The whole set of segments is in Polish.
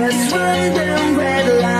just running red light.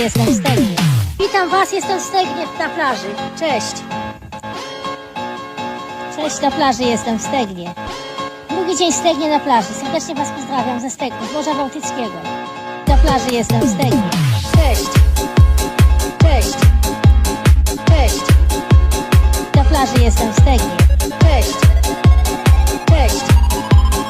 Jestem w Stegnie. Witam Was, jestem w Stegnie na plaży. Cześć. Cześć, na plaży jestem w Stegnie. Drugi dzień Stegnie na plaży. Serdecznie Was pozdrawiam ze Stegny, z Morza Bałtyckiego. Na plaży jestem w Stegnie. Cześć. Cześć. Cześć. Na plaży jestem w Stegnie.